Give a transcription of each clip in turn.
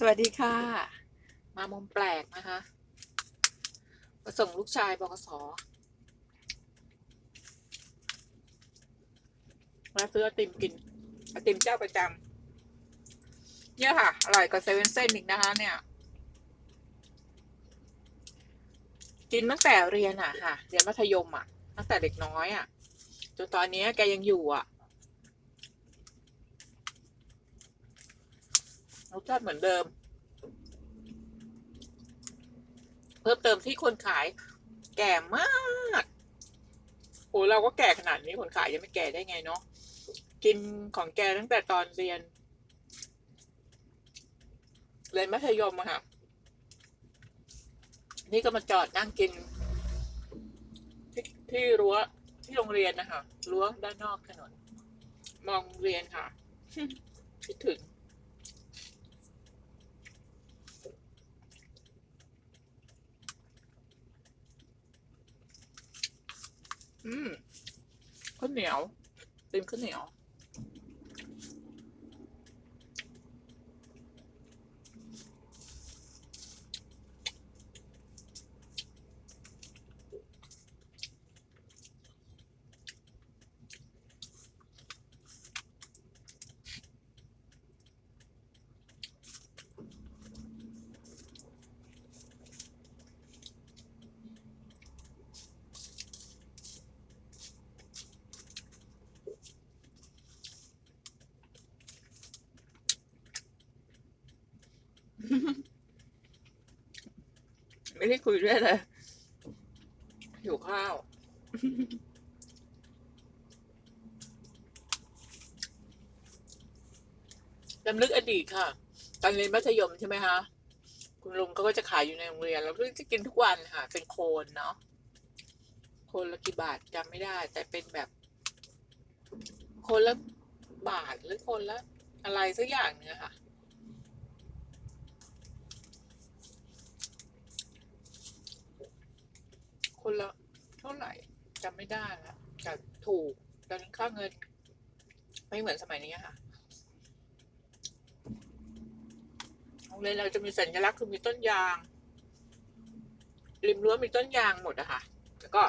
สวัสดีค่ะ มามุมแปลกนะคะมาส่งลูกชายบกสมาซื้อไอติมกินไอติมเจ้าประจำเนี่ยค่ะ อร่อยกว่าเซเว่นเซนอีกนะคะ เนี่ย กินตั้งแต่เรียนอะค่ะ เรียนมัธยมอะ ตั้งแต่เด็กน้อยอะ จนตอนนี้แกยังอยู่อะ รสชาติเหมือนเดิม เพิ่มเติมที่คนขาย แก่มากโอ้เราก็แก่ขนาดนี้คนขายยังไม่แก่ได้ไงเนาะกินของแกตั้งแต่ตอนเรียนเรียนมัธยมอะค่ะ นี่ก็มาจอดนั่งกิน ที่ที่รั้วที่โรงเรียนนะคะรั้วด้านนอกถนน มองเรียนค่ะ คิดถึง อืมข้าวเหนียวเป็นข้าวเหนียว ไม่ได้คุยด้วยเลยหิวข้าว จำลึกอดีตค่ะ ตอนเรียนมัธยมใช่ไหมคะ คุณลุงเขาก็จะขายอยู่ในโรงเรียนแล้วก็จะกินทุกวันค่ะ เป็นโคนเนาะ โคนละกี่บาทจำไม่ได้ แต่เป็นแบบ โคนละบาทหรือโคนละอะไรสักอย่างเนี่ยค่ะ คนละเท่าไหร่จำไม่ได้แล้วแต่ถูกตอนนั้นค่าเงิน ไม่เหมือนสมัยนี้ค่ะโรงเรียนเราจะมีสัญลักษณ์คือมีต้นยาง ริมรั้วมีต้นยางหมดอะค่ะ แล้วก็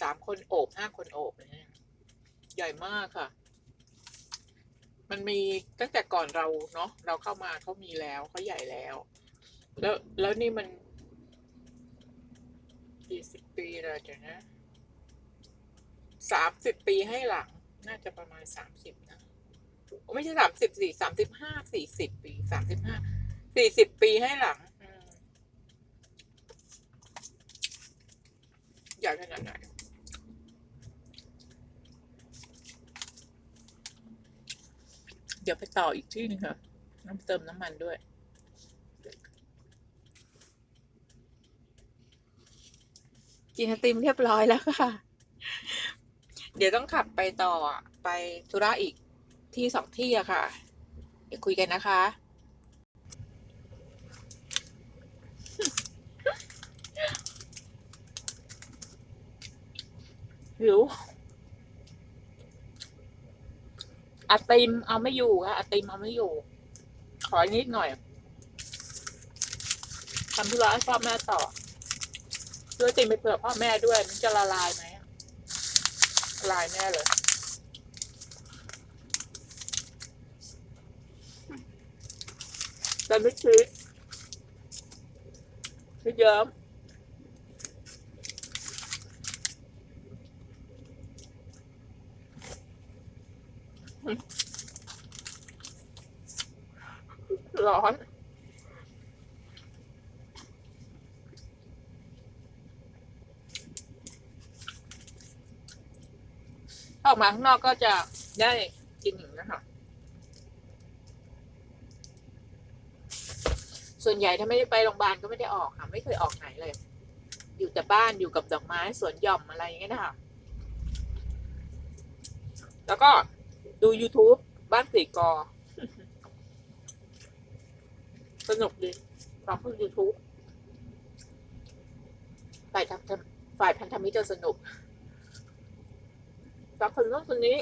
สามคนโอบห้าคนโอบใหญ่มากค่ะ มันมีตั้งแต่ก่อนเราเนาะเราเข้ามาเขามีแล้วเขาใหญ่แล้ว แล้วแล้วนี่มัน กี่สิบปีแล้วเดี๋ยวนะสามสิบปีให้หลัง น่าจะประมาณสามสิบนะโอไม่ใช่สามสิบสี่สามสิบห้าสี่สิบปีสามสิบห้าสี่สิบปีให้หลังอืมใหญ่ขนาดไหนเดี๋ยวไปต่ออีกที่หนึงค่ะ น้ำเติมน้ำมันด้วย กินไอติมเรียบร้อยแล้วค่ะ เดี๋ยวต้องขับไปต่อไปธุระอีกที่สองที่อะค่ะ เดี๋ยวคุยกันนะคะ หิวอาติมเอาไม่อยู่ค่ะอาติมเอาไม่อยู่ ขอนิดหน่อยทำธุระให้พ่อแม่ต่อ ซื้อติ่มไปเผื่อพ่อแม่ด้วย มันจะละลายไหมละลายแน่เลยแต่ไม่ชีสไม่เยิ้มร้อน ออกมาข้างนอกก็จะได้กินอย่างนี้นะคะส่วนใหญ่ถ้าไม่ได้ไปโรงพยาบาลก็ไม่ได้ออกค่ะ ไม่เคยออกไหนเลย อยู่แต่บ้านอยู่กับดอกไม้สวนหย่อมอะไรอย่างเงี้ยนะคะ แล้วก็ดู YouTube บ้านสีกอ สนุกดีฟังพวก YouTube ฝ่ายทำฝ่ายพันธมิตรจะสนุก จากคนนู้นคนนี้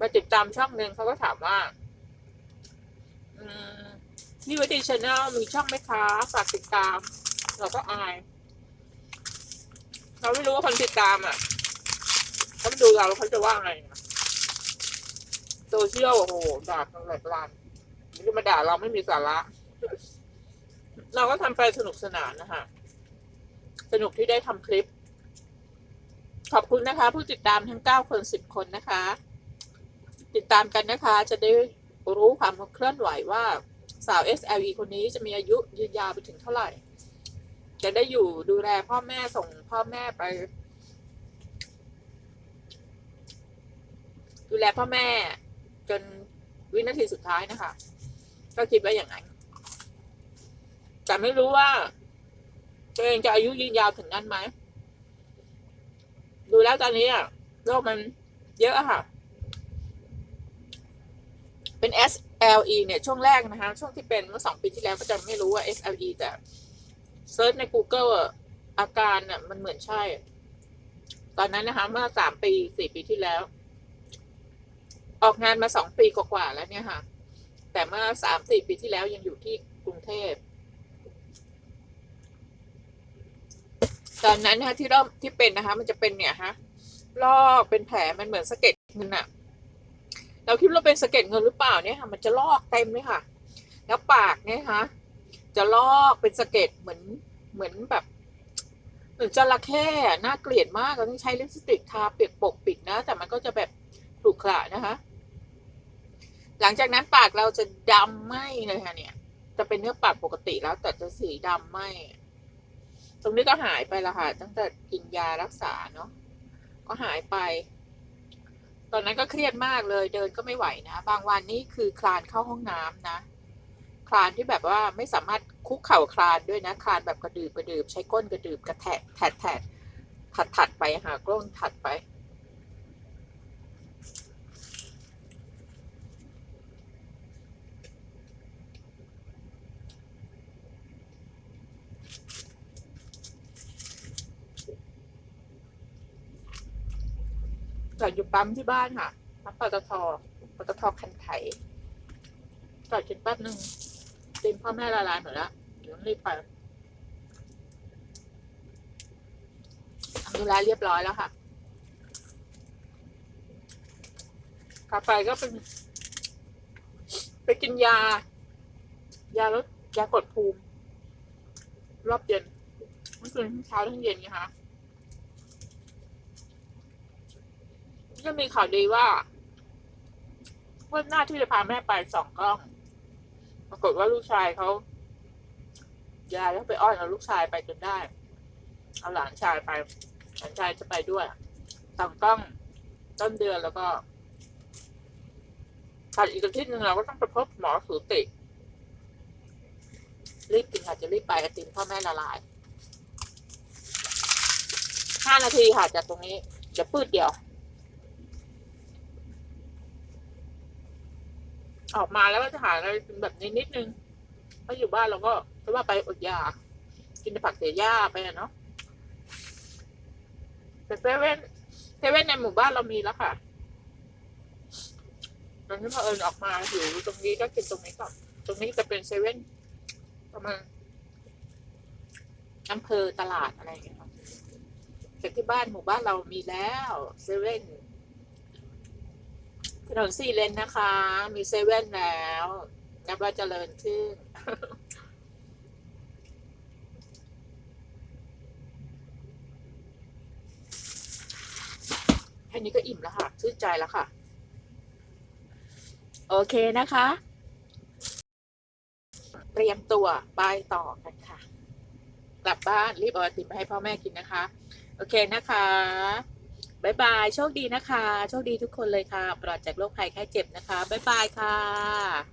มาติดตามช่องหนึ่งเขาก็ถามว่าอนี่วิดีชาแนลมีช่องไหมคะฝากติดตาม เราก็อาย เราไม่รู้ว่าคนติดตามอะเขาดูเราแล้วเขาจะว่าไงโซเชียลโอ้โหด่ากันหเาล้า นี่ก็มาด่าเราไม่มีสาระ เราก็ทำไปสนุกสนานนะคะ สนุกที่ได้ทำคลิป ขอบคุณนะคะ ผู้ติดตามทั้ง9คน10คนนะคะ ติดตามกันนะคะ จะได้รู้ความเคลื่อนไหวว่าสาว SLE คนนี้จะมีอายุยืนยาวไปถึงเท่าไหร่ จะได้อยู่ดูแลพ่อแม่ส่งพ่อแม่ไป ดูแลพ่อแม่จนวินาทีสุดท้ายนะคะ ก็คิดว่าอย่างนั้น แต่ไม่รู้ว่า ตัวเองจะอายุยืนยาวถึงนั้นไหม ดูแล้วตอนนี้อะโรคมันเยอะค่ะ เป็น SLE เนี่ย ช่วงแรกนะคะ ช่วงที่เป็นเมื่อสองปีที่แล้วก็จะไม่รู้ว่า SLE แต่เซิร์ชใน Google อะอาการน่ะมันเหมือนใช่ ตอนนั้นนะคะ เมื่อสามปีสี่ปีที่แล้ว ออกงานมาสองปีกว่าๆแล้วเนี่ยค่ะ แต่เมื่อสามสี่ปีที่แล้วยังอยู่ที่กรุงเทพ ตอนนั้นนะคะที่เริ่มที่เป็นนะคะ มันจะเป็นเนี่ยฮะลอกเป็นแผลมันเหมือนสะเก็ดเงินอะเราคิดว่าเป็นสะเก็ดเงินหรือเปล่าเนี่ยค่ะ มันจะลอกเต็มเลยค่ะ แล้วปากเนี่ยคะจะลอกเป็นสะเก็ดเหมือนเหมือนแบบเหมือนจระเข้น่าเกลียดมากเราต้องใช้ลิปสติกทาเปียกปกปิดนะ แต่มันก็จะแบบขรุขระนะคะ หลังจากนั้นปากเราจะดำไหมเลยค่ะเนี่ย จะเป็นเนื้อปากปกติแล้วแต่จะสีดำไหมตรงนี้ก็หายไปและค่ะ ตั้งแต่กินยารักษาเนาะก็หายไป ตอนนั้นก็เครียดมากเลยเดินก็ไม่ไหวนะ บางวันนี่คือคลานเข้าห้องน้ำนะ คลานที่แบบว่าไม่สามารถคุกเข่าคลานด้วยนะ คลานแบบกระดืบกระดืบใช้ก้นกระดืบกระแทกแถดแถดถัดถัดไปหาก้นถัดไป จอดอยู่ปั๊มที่บ้านค่ะปั๊มปตทปตทคันไถจอดกินแป๊บหนึ่งเต็มพ่อแม่ละลายหมดแล้วเดี๋ยวรีบไปทำธุระเรียบร้อยแล้วค่ะกลับไปก็เป็น ไปกินยา ยาลดยากดภูมิ รอบเย็นเมื่อคืนเช้าทั้งเย็นไงคะ ก็มีข่าวดีว่าวันหน้าที่จะพาแม่ไปสองกล้อง ปรากฏว่าลูกชายเขายายเขาไปอ้อนเอาลูกชายไปจนได้ เอาหลานชายไป หลานชายจะไปด้วยสองกล้องต้นเดือนแล้วก็ถัดอีกอาทิตย์หนึ่งเราก็ต้องไปพบหมอสูติ รีบกินค่ะจะรีบไปไอติมพ่อแม่ละลายห้านาทีค่ะจากตรงนี้ จะปืดเดียว ออกมาแล้วก็จะหาอะไรกินแบบนี้นิดนึงเพราอยู่บ้านเราก็ไม่ว่าไปอดอยากกินผักเสียหญ้าไปอะเนาะแต่เซเว่นเซเว่นในหมู่บ้านเรามีแล้วค่ะตอนนี้พอเอิญออกมาอยู่ตรงนี้ก็กินตรงนี้ก่อนตรงนี้จะเป็นเซเว่นประมาณอำเภอตลาดอะไรอย่างเงี้ยค่ะแต่ที่บ้านหมู่บ้านเรามีแล้วเซเว่น ถนนสี่เลนนะคะ มีเซเว่นแล้วนับว่าเจริญขึ้นแค่นี้ก็อิ่มแล้วค่ะ ชื่นใจแล้วค่ะ โอเคนะคะ เตรียมตัวไปต่อกันค่ะ กลับบ้านรีบเอาติมไปให้พ่อแม่กินนะคะ โอเคนะคะ บายบาย โชคดีนะคะ โชคดีทุกคนเลยค่ะ ปลอดจากโรคภัยไข้เจ็บนะคะบายบายค่ะ